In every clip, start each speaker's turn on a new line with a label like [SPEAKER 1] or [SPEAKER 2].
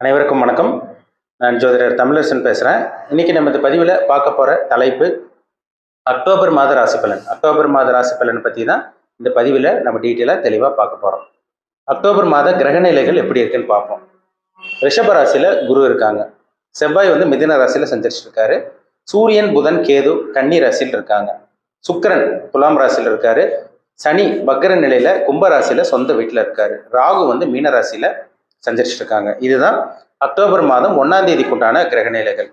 [SPEAKER 1] அனைவருக்கும் வணக்கம். நான் ஜோதிடர் தமிழரசன் பேசுகிறேன் இன்னைக்கு நம்ம இந்த பதிவில் பார்க்க போகிற தலைப்பு அக்டோபர் மாத ராசி பலன். அக்டோபர் மாத ராசி பலன் பற்றி தான் இந்த பதிவில் நம்ம டீட்டெயிலாக தெளிவாக பார்க்க போகிறோம் அக்டோபர் மாத கிரகநிலைகள் எப்படி இருக்குன்னு பார்ப்போம். ரிஷப ராசியில் குரு இருக்காங்க. செவ்வாய் வந்து மிதின ராசியில் சஞ்சரிச்சிருக்காரு. சூரியன் புதன் கேது கன்னி ராசியில் இருக்காங்க. சுக்கிரன் துலாம் ராசியில் இருக்காரு. சனி பக்ர நிலையில கும்ப ராசியில சொந்த வீட்டில் இருக்காரு. ராகு வந்து மீன ராசியில சஞ்சரிச்சிட்டு இருக்காங்க இதுதான் அக்டோபர் மாதம் ஒன்றாம் தேதிக்குண்டான கிரக நிலைகள்.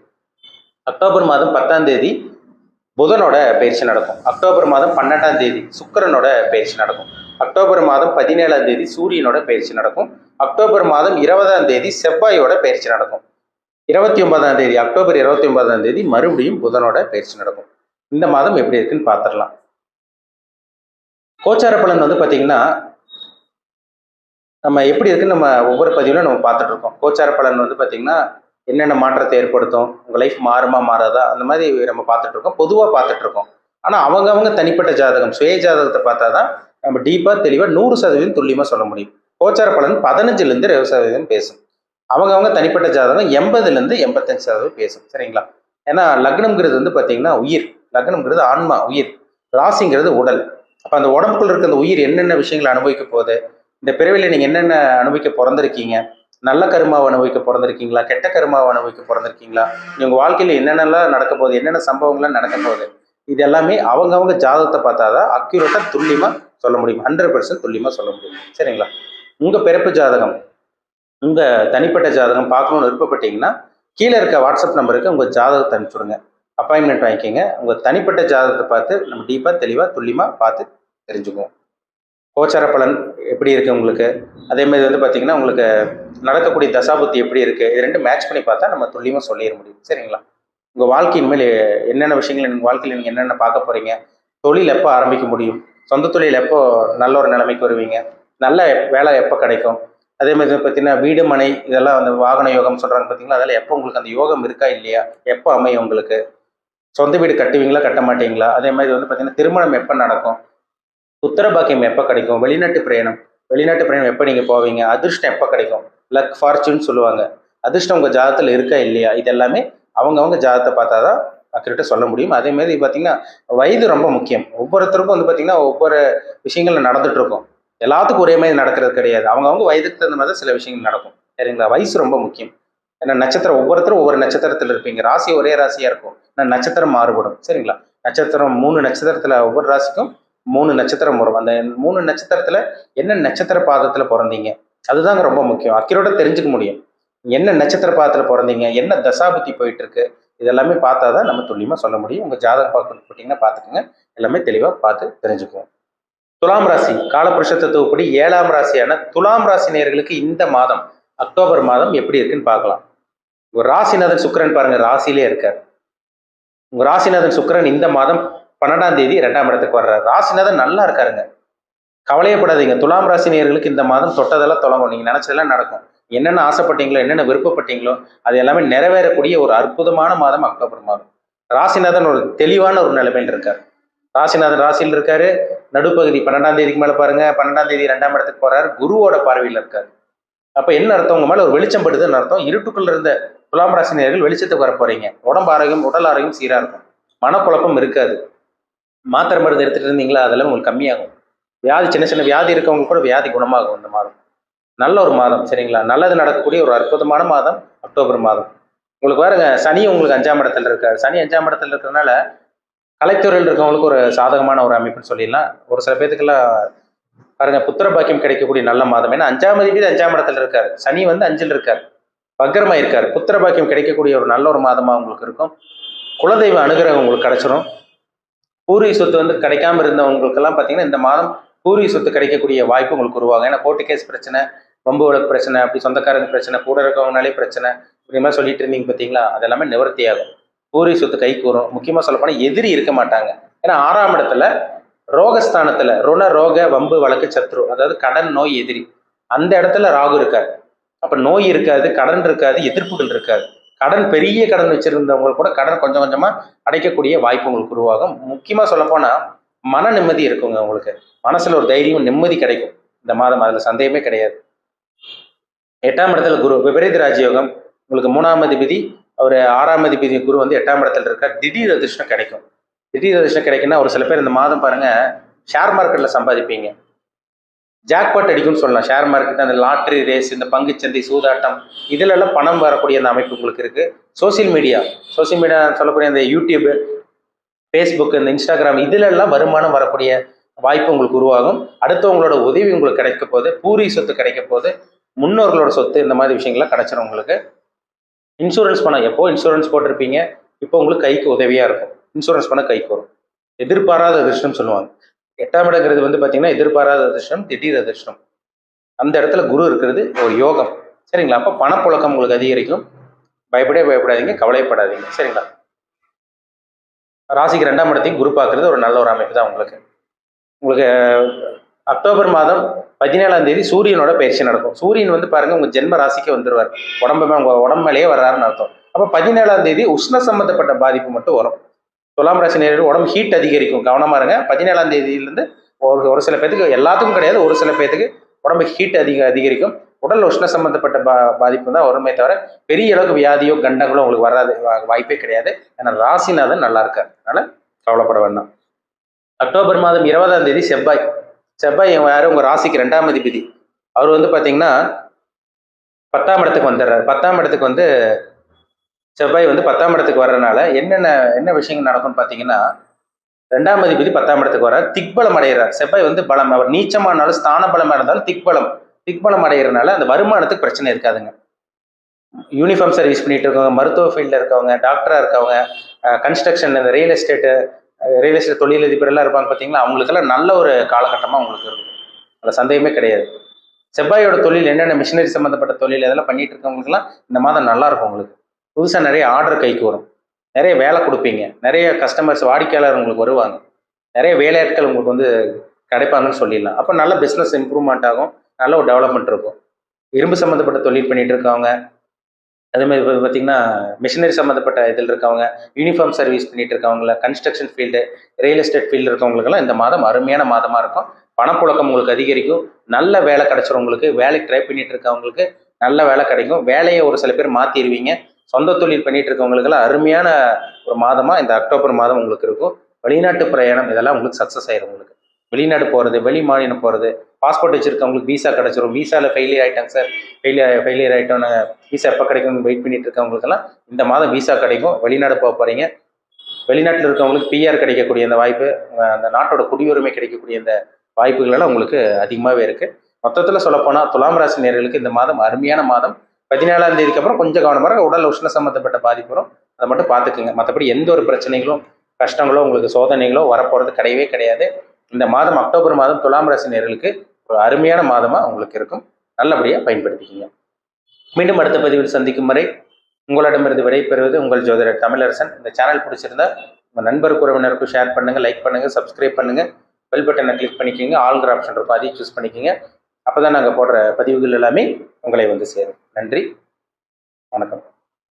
[SPEAKER 1] அக்டோபர் மாதம் பத்தாம் தேதி புதனோட பயிற்சி நடக்கும். அக்டோபர் மாதம் பன்னெண்டாம் தேதி சுக்கிரனோட பயிற்சி நடக்கும். அக்டோபர் மாதம் பதினேழாம் தேதி சூரியனோட பயிற்சி நடக்கும். அக்டோபர் மாதம் இருபதாம் தேதி செவ்வாயோட பயிற்சி நடக்கும். இருபத்தி ஒன்பதாம் தேதி அக்டோபர் இருபத்தி ஒன்பதாம் தேதி மறுபடியும் புதனோட பயிற்சி நடக்கும். இந்த மாதம் எப்படி இருக்குன்னு பார்த்துடலாம். கோச்சார பலன் வந்து பார்த்தீங்கன்னா நம்ம எப்படி இருக்குன்னு நம்ம ஒவ்வொரு பதிவிலும் நம்ம பார்த்துட்டு இருக்கோம். கோச்சார பலன் வந்து பார்த்தீங்கன்னா என்னென்ன மாற்றத்தை ஏற்படுத்தும் உங்கள் லைஃப் மாறுமா மாறாதா அந்த மாதிரி நம்ம பார்த்துட்டு இருக்கோம். பொதுவாக பார்த்துட்டு இருக்கோம். ஆனால் அவங்கவங்க தனிப்பட்ட ஜாதகம் சுய ஜாதகத்தை பார்த்தா தான் நம்ம டீப்பாக தெளிவாக நூறு சதவீதம் துல்லியமாக சொல்ல முடியும். கோச்சார பலன் பதினஞ்சுலேருந்து இருபது சதவீதம் பேசும். அவங்கவுங்க தனிப்பட்ட ஜாதகம் எண்பதுலேருந்து எண்பத்தஞ்சு சதவீதம் பேசும். சரிங்களா? ஏன்னா லக்னம்ங்கிறது வந்து பார்த்தீங்கன்னா உயிர். லக்னம்ங்கிறது ஆன்மா உயிர். ராசிங்கிறது உடல். அப்போ அந்த உடம்புக்குள்ள இருக்க அந்த உயிர் என்னென்ன விஷயங்களை அனுபவிக்க போகுது? இந்த பிறவில நீங்கள் என்னென்ன அனுபவிக்க பிறந்திருக்கீங்க? நல்ல கருமாவை அனுபவிக்க பிறந்திருக்கீங்களா? கெட்ட கருமாவை அனுபவிக்க பிறந்திருக்கீங்களா? உங்கள் வாழ்க்கையில் என்னென்னலாம் நடக்க போகுது? என்னென்ன சம்பவங்கள்லாம் நடக்க போகுது? இது எல்லாமே அவங்கவுங்க ஜாதகத்தை பார்த்தா தான் அக்யூரேட்டாக துல்லியமாக சொல்ல முடியும். ஹண்ட்ரட் பர்சன்ட் துல்லியமாக சொல்ல முடியும். சரிங்களா? உங்கள் பிறப்பு ஜாதகம் உங்கள் தனிப்பட்ட ஜாதகம் பார்க்கணுன்னு விருப்பப்பட்டீங்கன்னா கீழே இருக்க வாட்ஸ்அப் நம்பருக்கு உங்கள் ஜாதகத்தை அனுப்பிச்சுடுங்க. அப்பாயின்மெண்ட் வாங்கிக்கோங்க. உங்கள் தனிப்பட்ட ஜாதகத்தை பார்த்து நம்ம டீப்பாக தெளிவாக துல்லியமாக பார்த்து தெரிஞ்சுக்குவோம். கோச்சார பலன் எப்படி இருக்குது உங்களுக்கு? அதே மாதிரி வந்து பார்த்தீங்கன்னா உங்களுக்கு நடக்கக்கூடிய தசாபுத்தி எப்படி இருக்குது இது ரெண்டும் மேட்ச் பண்ணி பார்த்தா நம்ம துல்லியமாக சொல்லிட முடியும். சரிங்களா? உங்கள் வாழ்க்கையின் மேலே என்னென்ன விஷயங்கள் நீங்கள் வாழ்க்கையில் நீங்கள் என்னென்ன பார்க்க போகிறீங்க தொழில் எப்போ ஆரம்பிக்க முடியும்? சொந்த தொழில் எப்போ நல்ல ஒரு நிலைமைக்கு வருவீங்க? நல்ல வேலை எப்போ கிடைக்கும்? அதே மாதிரி பார்த்தீங்கன்னா வீடு மனை இதெல்லாம் அந்த வாகன யோகம் சொல்கிறாங்க பார்த்தீங்களா அதெல்லாம் எப்போ உங்களுக்கு அந்த யோகம் இருக்கா இல்லையா? எப்போ அமையும் உங்களுக்கு? சொந்த வீடு கட்டுவீங்களா கட்ட மாட்டீங்களா? அதே மாதிரி வந்து பார்த்தீங்கன்னா திருமணம் எப்போ நடக்கும்? உத்தரபாக்கியம் எப்போ கிடைக்கும்? வெளிநாட்டு பிரயாணம். வெளிநாட்டு பிரயாணம் எப்போ நீங்கள் போவீங்க? அதிர்ஷ்டம் எப்போ கிடைக்கும்? லக் ஃபார்ச்சூன் சொல்லுவாங்க. அதிர்ஷ்டம் உங்கள் ஜாதகத்தில் இருக்கா இல்லையா? இது எல்லாமே அவங்கவுங்க ஜாதத்தை பார்த்தா தான் அக்யூரேட்டாக சொல்ல முடியும். அதே மாதிரி பார்த்தீங்கன்னா வயது ரொம்ப முக்கியம். ஒவ்வொருத்தருக்கும் வந்து பார்த்தீங்கன்னா ஒவ்வொரு விஷயங்கள் நடந்துகிட்ருக்கும் இருக்கும் எல்லாத்துக்கும் ஒரே மாதிரி நடக்கிறது கிடையாது. அவங்கவுங்க வயதுக்கு தகுந்த மாதிரி தான் சில விஷயங்கள் நடக்கும். சரிங்களா? வயசு ரொம்ப முக்கியம். ஏன்னா நட்சத்திரம் ஒவ்வொருத்தரும் ஒவ்வொரு நட்சத்திரத்தில் இருப்பீங்க. ராசி ஒரே ராசியாக இருக்கும். ஆனால் நட்சத்திரம் மாறுபடும். சரிங்களா? நட்சத்திரம் மூணு நட்சத்திரத்தில் ஒவ்வொரு ராசிக்கும் மூணு நட்சத்திரம் வரும். அந்த மூணு நட்சத்திரத்தில் என்ன நட்சத்திர பாதத்தில் பிறந்தீங்க? அதுதாங்க ரொம்ப முக்கியம். அக்கிரோட தெரிஞ்சுக்க முடியும். என்ன நட்சத்திர பாதத்தில் பிறந்தீங்க? என்ன தசாபுத்தி போயிட்டு இருக்கு இதெல்லாமே பார்த்தா தான் நம்ம துல்லியமாக சொல்ல முடியும். உங்கள் ஜாதகம் பார்க்க போட்டிங்கன்னா பார்த்துக்கோங்க. எல்லாமே தெளிவாக பார்த்து தெரிஞ்சுக்குவோம். துலாம் ராசி காலபுருஷ தத்துவப்படி ஏழாம் ராசியான துலாம் ராசி நேர்களுக்கு இந்த மாதம் அக்டோபர் மாதம் எப்படி இருக்குன்னு பார்க்கலாம். ஒரு ராசிநாதன் சுக்கரன் பாருங்க ராசியிலே இருக்கார். உங்க ராசிநாதன் சுக்கிரன் இந்த மாதம் பன்னெண்டாம் தேதி ரெண்டாம் இடத்துக்கு வர்றார். ராசிநாதன் நல்லா இருக்காருங்க. கவலையப்படாதீங்க. துலாம் ராசினியர்களுக்கு இந்த மாதம் தொட்டதெல்லாம் தொடங்கும். நீங்க நினைச்சதெல்லாம் நடக்கும். என்னென்ன ஆசைப்பட்டீங்களோ என்னென்ன விருப்பப்பட்டீங்களோ அது எல்லாமே நிறைவேறக்கூடிய ஒரு அற்புதமான மாதம் அக்டோபர் மாதம். ராசிநாதன் ஒரு தெளிவான ஒரு நிலைமையில் இருக்கார். ராசிநாதன் ராசியில் இருக்காரு. நடுப்பகுதி பன்னெண்டாம் தேதிக்கு மேலே பாருங்க. பன்னெண்டாம் தேதி ரெண்டாம் இடத்துக்கு போறாரு. குருவோட பார்வையில் இருக்காரு. அப்போ என்ன அர்த்தம்? உங்க ஒரு வெளிச்சம் படுதுன்னு அர்த்தம். இருட்டுக்குள்ள இருந்த துலாம் ராசினியர்கள் வெளிச்சத்துக்கு வர போறீங்க உடம்பு ஆரோக்கியம் உடல் ஆரோக்கியம் சீராக இருக்கும். மனக்குழப்பம் இருக்காது. மாத்திரை மருந்து எடுத்துகிட்டு இருந்தீங்களா? அதெல்லாம் உங்களுக்கு கம்மியாகும். வியாதி சின்ன சின்ன வியாதி இருக்கவங்க கூட வியாதி குணமாகும் இந்த மாதம். நல்ல ஒரு மாதம் சரிங்களா? நல்லது நடக்கக்கூடிய ஒரு அற்புதமான மாதம் அக்டோபர் மாதம். உங்களுக்கு பாருங்க சனி உங்களுக்கு அஞ்சாம் இடத்துல இருக்காரு. சனி அஞ்சாம் இடத்துல இருக்கிறதுனால கலைத்துறையில் இருக்கவங்களுக்கு ஒரு சாதகமான ஒரு அமைப்புன்னு சொல்லிடலாம். ஒரு சில பேத்துக்கெல்லாம் பாருங்க புத்திர பாக்கியம் கிடைக்கக்கூடிய நல்ல மாதம். ஏன்னா அஞ்சாம் அதிபதி அஞ்சாம் இடத்துல இருக்காரு. சனி வந்து அஞ்சில் இருக்கார். வக்கரமா இருக்காரு புத்திர பாக்கியம் கிடைக்கக்கூடிய ஒரு நல்ல ஒரு மாதமாக உங்களுக்கு இருக்கும். குலதெய்வ அனுகிரகம் உங்களுக்கு கிடைச்சிரும். பூர்வீக சொத்து வந்து கிடைக்காம இருந்தவங்களுக்கெல்லாம் பார்த்தீங்கன்னா இந்த மாதம் பூர்வீக சொத்து கிடைக்கக்கூடிய வாய்ப்பு உங்களுக்கு உருவாகும். ஏன்னா கோர்ட்டு கேஸ் பிரச்சனை வம்பு வழக்கு பிரச்சனை அப்படி சொந்தக்காரங்க பிரச்சனை கூட இருக்கவங்கனாலே பிரச்சனை இப்படி மாதிரி சொல்லிட்டு இருந்தீங்க பார்த்தீங்களா? அதெல்லாமே நிவர்த்தியாகும் நிவர்த்தி ஆகும். பூர்வீக சொத்து கைக்கு வரும் முக்கியமாக சொல்லப்போனால் எதிரி இருக்க மாட்டாங்க. ஏன்னா ஆறாம் இடத்துல ரோகஸ்தானத்தில் ருண ரோக வம்பு வழக்கு சத்ரு அதாவது கடன் நோய் எதிரி. அந்த இடத்துல ராகு இருக்காது அப்போ நோய் இருக்காது கடன் இருக்காது எதிர்ப்புகள் இருக்காது. கடன் பெரிய கடன் வச்சிருந்தவங்க கூட கடன் கொஞ்சம் கொஞ்சமா அடைக்கக்கூடிய வாய்ப்பு உங்களுக்கு உருவாகும். முக்கியமா சொல்ல போனா மன நிம்மதி இருக்குங்க உங்களுக்கு. மனசுல ஒரு தைரியம் நிம்மதி கிடைக்கும். இந்த மாதம் அதுல சந்தேகமே கிடையாது. எட்டாம் இடத்துல குரு விபரீத ராஜயோகம். உங்களுக்கு மூணாம் அதிபதி அவர் ஆறாம் அதிபதி குரு வந்து எட்டாம் இடத்துல இருக்கா திடீர் அதிர்ஷ்டம் கிடைக்கும். திடீர் அதிர்ஷ்டம் கிடைக்குன்னா ஒரு சில பேர் இந்த மாதம் பாருங்க ஷேர் மார்க்கெட்ல சம்பாதிப்பீங்க. ஜாக்பாட் அடிக்கும்னு சொல்லலாம். ஷேர் மார்க்கெட் அந்த லாட்ரி ரேஸ் இந்த பங்குச்சந்தை சூதாட்டம் இதிலெல்லாம் பணம் வரக்கூடிய அந்த அமைப்பு உங்களுக்கு இருக்குது சோசியல் மீடியா சோசியல் மீடியா சொல்லக்கூடிய அந்த யூடியூப் ஃபேஸ்புக் இந்த இன்ஸ்டாகிராம் இதிலெல்லாம் வருமானம் வரக்கூடிய வாய்ப்பு உங்களுக்கு உருவாகும். அடுத்தவங்களோட உதவி உங்களுக்கு கிடைக்க போகுது. பூரி சொத்து கிடைக்க போகுது. முன்னோர்களோட சொத்து இந்த மாதிரி விஷயங்கள்லாம் கிடைச்சிடும் உங்களுக்கு. இன்சூரன்ஸ் பணம் எப்போ இன்சூரன்ஸ் போட்டிருப்பீங்க? இப்போ உங்களுக்கு கைக்கு உதவியாக இருக்கும். இன்சூரன்ஸ் பணம் கைக்கு வரும். எதிர்பாராத அதிர்ஷ்டம் சொல்லுவாங்க. எட்டாம் இடங்கிறது வந்து பார்த்தீங்கன்னா எதிர்பாராத அதிர்ஷ்டம் திடீர் அதிர்ஷ்டம் அந்த இடத்துல குரு இருக்கிறது ஒரு யோகம். சரிங்களா? அப்போ பணப்புழக்கம் உங்களுக்கு அதிகரிக்கும். பயப்படவே பயப்படாதீங்க கவலைப்படாதீங்க சரிங்களா? ராசிக்கு ரெண்டாம் இடத்தையும் குரு பார்க்கறது ஒரு நல்ல ஒரு அமைப்பு தான் உங்களுக்கு. உங்களுக்கு அக்டோபர் மாதம் பதினேழாம் தேதி சூரியனோட பயிற்சி நடக்கும். சூரியன் வந்து பாருங்க உங்க ஜென்ம ராசிக்கு வந்துருவார். உடம்பு உங்க உடம்பு மேலேயே வர்றாருன்னு அர்த்தம். அப்போ பதினேழாம் தேதி உஷ்ண சம்பந்தப்பட்ட பாதிப்பு மட்டும் வரும். துலாம் ராசி நேரில் உடம்பு ஹீட் அதிகரிக்கும். கவனமாக இருங்க. பதினேழாம் தேதியிலேருந்து ஒரு ஒரு சில பேத்துக்கு எல்லாத்துக்கும் கிடையாது. ஒரு சில பேத்துக்கு உடம்பு ஹீட் அதிக அதிகரிக்கும். உடல் உஷ்ண சம்பந்தப்பட்ட பா பாதிப்பு தான் வருமே தவிர பெரிய அளவுக்கு வியாதியோ கண்டங்களோ உங்களுக்கு வராது. வாய்ப்பே கிடையாது. ஏன்னா ராசிநாதன் நல்லா இருக்கார். அதனால கவலைப்பட வேண்டாம். அக்டோபர் மாதம் இருபதாம் தேதி செவ்வாய். செவ்வாய் யாரும் உங்கள் ராசிக்கு ரெண்டாம் அதிபதி. அவர் வந்து பார்த்தீங்கன்னா பத்தாம் இடத்துக்கு வந்துடுறாரு. பத்தாம் இடத்துக்கு வந்து செவ்வாய் வந்து பத்தாம் இடத்துக்கு வர்றதுனால என்னென்ன என்ன விஷயங்கள் நடக்கும்னு பார்த்தீங்கன்னா ரெண்டாம் அதிபதி பத்தாம் இடத்துக்கு வர்றார். திக்பலம் அடைகிறார். செவ்வாய் வந்து பலம். அவர் நீச்சமானாலும் ஸ்தான பலமாக இருந்தாலும் திக்பலம். திக்பலம் அடைகிறனால அந்த வருமானத்துக்கு பிரச்சனை இருக்காதுங்க. யூனிஃபார்ம் சர்வீஸ் பண்ணிட்டு இருக்கவங்க மருத்துவ ஃபீல்டில் இருக்கவங்க டாக்டராக இருக்கவங்க கன்ஸ்ட்ரக்ஷன் இந்த ரியல் எஸ்டேட்டு ரியல் எஸ்டேட் தொழிலதிபர் எல்லாம் இருப்பாங்க பார்த்தீங்களா? அவங்களுக்கெல்லாம் நல்ல ஒரு காலகட்டமாக அவங்களுக்கு இருக்கும். அதில் சந்தேகமே கிடையாது. செவ்வாயோட தொழில் என்னென்ன மிஷினரி சம்மந்தப்பட்ட தொழில் இதெல்லாம் பண்ணிட்டு இருக்கவங்களுக்குலாம் இந்த மாதம் நல்லா இருக்கும் உங்களுக்கு. புதுசாக நிறைய ஆர்டர் கைக்கு வரும். நிறைய வேலை கொடுப்பீங்க. நிறைய கஸ்டமர்ஸ் வாடிக்கையாளர் உங்களுக்கு வருவாங்க. நிறைய வேலையாட்கள் உங்களுக்கு வந்து கிடைப்பாங்கன்னு சொல்லிடலாம். அப்போ நல்ல பிஸ்னஸ் இம்ப்ரூவ்மெண்ட் ஆகும். நல்ல ஒரு டெவலப்மெண்ட் இருக்கும். இரும்பு சம்மந்தப்பட்ட தொழில் பண்ணிட்டு இருக்கவங்க அதேமாதிரி இப்போ பார்த்தீங்கன்னா மிஷினரி சம்மந்தப்பட்ட இதில் இருக்கவங்க யூனிஃபார்ம் சர்வீஸ் பண்ணிட்டு இருக்கவங்கள construction field real estate field இருக்கவங்களுக்கெல்லாம் இந்த மாதம் அருமையான மாதமாக இருக்கும். பணப்புழக்கம் உங்களுக்கு அதிகரிக்கும். நல்ல வேலை கிடைச்சிரும் உங்களுக்கு வேலைக்கு ட்ரை பண்ணிட்டு இருக்கவங்களுக்கு நல்ல வேலை கிடைக்கும். வேலையை ஒரு சில பேர் மாற்றிடுவீங்க சொந்த தொழில் பண்ணிட்டு இருக்கவங்களுக்கெல்லாம் அருமையான ஒரு மாதமாக இந்த அக்டோபர் மாதம் உங்களுக்கு இருக்கும். வெளிநாட்டு பிரயாணம் இதெல்லாம் உங்களுக்கு சக்ஸஸ் ஆயிரும் உங்களுக்கு. வெளிநாடு போகிறது வெளி மாநிலம் போகிறது பாஸ்போர்ட் வச்சுருக்கவங்களுக்கு விசா கிடைச்சிரும். விசாவில் ஃபெயிலியர் ஆகிட்டாங்க சார் ஃபெயிலியர் ஃபெயிலியர் ஆகிட்டோன்னு விசா எப்போ கிடைக்கும்னு வெயிட் பண்ணிட்டு இருக்கவங்களுக்கெல்லாம் இந்த மாதம் விசா கிடைக்கும். வெளிநாடு போக போகிறீங்க வெளிநாட்டில் இருக்கவங்களுக்கு பிஆர் கிடைக்கக்கூடிய அந்த வாய்ப்பு அந்த நாட்டோட குடியுரிமை கிடைக்கக்கூடிய அந்த வாய்ப்புகள் எல்லாம் உங்களுக்கு அதிகமாகவே இருக்குது மொத்தத்தில் சொல்லப்போனால் துலாம் ராசி நேர்களுக்கு இந்த மாதம் அருமையான மாதம். பதினேழாம் தேதிக்கு அப்புறம் கொஞ்சம் கவனமாக உடல் உஷ்ண சம்மந்தப்பட்ட பாதிப்பு வரும். அதை மட்டும் பார்த்துக்குங்க. மற்றபடி எந்த ஒரு பிரச்சனைகளும் கஷ்டங்களோ உங்களுக்கு சோதனைகளோ வரப்போகிறது கிடையவே கிடையாது. இந்த மாதம் அக்டோபர் மாதம் துலாம் ராசி நேர்களுக்கு ஒரு அருமையான மாதமாக உங்களுக்கு இருக்கும். நல்லபடியாக பயன்படுத்திக்கிங்க. மீண்டும் அடுத்த பதிவில் சந்திக்கும் வரை உங்களிடமிருந்து விடைபெறுவது உங்கள் ஜோதிடர் தமிழரசன். இந்த சேனல் பிடிச்சிருந்தா உங்கள் நண்பருக்கு உறவினருக்கும் ஷேர் பண்ணுங்கள் லைக் பண்ணுங்கள் சப்ஸ்கிரைப் பண்ணுங்க. பெல் பட்டனை கிளிக் பண்ணிக்கோங்க. ஆல்கிற ஆப்ஷன் இருக்கும். அதையும் சூஸ் பண்ணிக்கோங்க. அப்போ தான் நாங்கள் போடுற பதிவுகள் எல்லாமே உங்களை வந்து சேரும். நன்றி. வணக்கம்.